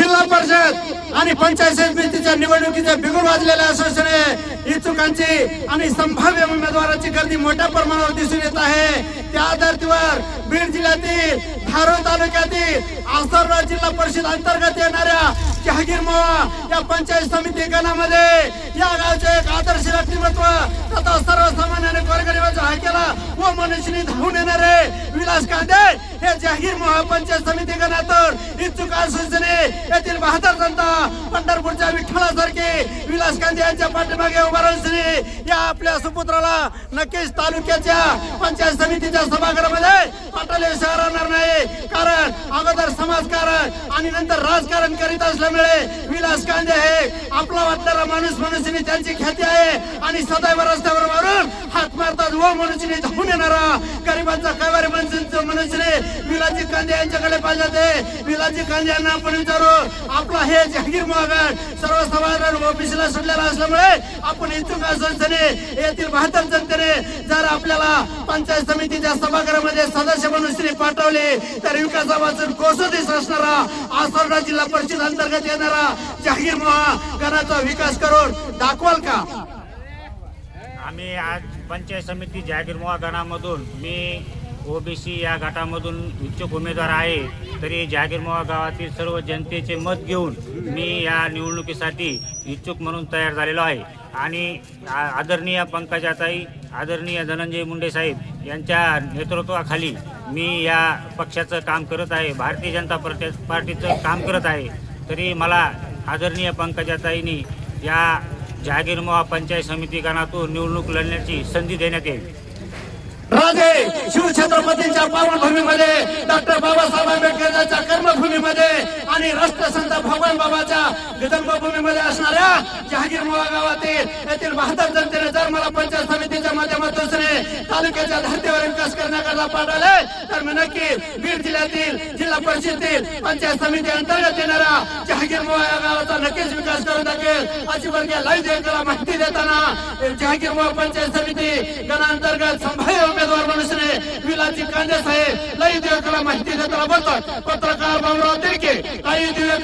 जिल्हा परिषद आणि पंचायत समितीच्या निवडणुकीच्या बिगुल वाजलेल्या असल्याने इच्छुकांची आणि संभाव्य उमेदवारांची गर्दी मोठ्या प्रमाणावर दिसून येत आहे. त्या आधारावर बीड जिल्ह्यातील धारोळ तालुक्यातील आसरराव जिल्हा परिषद अंतर्गत येणाऱ्या जहागीर मोहा या पंचायत समिती गणामध्ये तथा सर्वसामान्याने गोरगरिबाच्या हाकेला व मनुष्यनी धावून येणारे विलास कांदे हे समिती गणातून इच्छुक असल्याने येथील बहादर जनता पंढरपूरच्या विठ्ठलासारखे विलास कांदे यांच्या पाठीमागे उभा राहून या आपल्या सुपुत्राला नक्कीच तालुक्याच्या पंचायत समितीच्या सभागृहामध्ये शहर राहणार नाही. कारण अगोदर समाजकारण आणि नंतर राजकारण करीत असल्यामुळे विलास कांदे हे आपला वाटणारा माणूस म्हणून त्यांची ख्याती आहे. आणि सदैव रस्त्यावर मारून हात मारतात. व मनुष्यने धावून येणारा गरिबांचा कैवारी मनुष्य मनुष्यने विलाजी कांदे यांच्याकडे पाहिजे ते. विलाजी कांदे यांना आपण विचारू. आपला हे जहागीर महागड सर्व ओबीसीला सुटलेला असल्यामुळे आपण इच्छुक असल्याने येथील बहात्तर जनतेने जर आपल्याला पंचायत समितीच्या सभागृहामध्ये सदस्य म्हणून श्री पाठवले तर विकासापासून कोसोदीस असणारा आसरडा जिल्हा परिषद अंतर्गत येणारा जहागीर महागणाचा विकास करून दाखवाल का? आम्ही आज पंचायत समिती जहागीरमोहा गणामधून मी ओबीसी या गटामधून इच्छुक उमेदवार आहे तरी जहागीरमोहा गावातील सर्व जनतेचे मत घेऊन मी या निवडणुकीसाठी इच्छुक म्हणून तयार झालेलो आहे. आणि आ- आदरणीय पंकजाताई आदरणीय धनंजय मुंडे साहेब यांच्या नेतृत्वाखाली मी या पक्षाचं काम करत आहे भारतीय जनता पार्टीचं काम करत आहे. तरी मला आदरणीय पंकजाताईंनी या जहागीरमोहा पंचायत समिती गणातून निवडणूक लढण्याची संधी देण्यात येईल. राजे शिवछत्रपतींच्या पावनभूमीमध्ये डॉक्टर बाबासाहेब आंबेडकरांच्या कर्मभूमीमध्ये आणि राष्ट्रसंत भगवान बाबाच्या विदर्भभूमीमध्ये असणाऱ्या जहागीर मोळा गावातील येथील बहात्तर जनतेने जर मला पंचायत समितीच्या माध्यमातून तालुक्याच्या धर्तीवर विकास करण्याकरता पाठवले तर मी नक्की बीड जिल्ह्यातील जिल्हा परिषदेतील पंचायत समिती अंतर्गत येणाऱ्या जहागीर मोळा या गावाचा नक्कीच विकास करून टाकेल अशी वर्गीय लाईव्ह देशाला माहिती देताना जहागीर मोळा पंचायत समिती गणांतर्गत संभाव्य उमेदवार मनुष्यने विलाजी कांदे साहेब लाईव्ह देशाला माहिती देताना बोलतात. पत्रकार बाबुराव तिरके लाईव्ह दिवे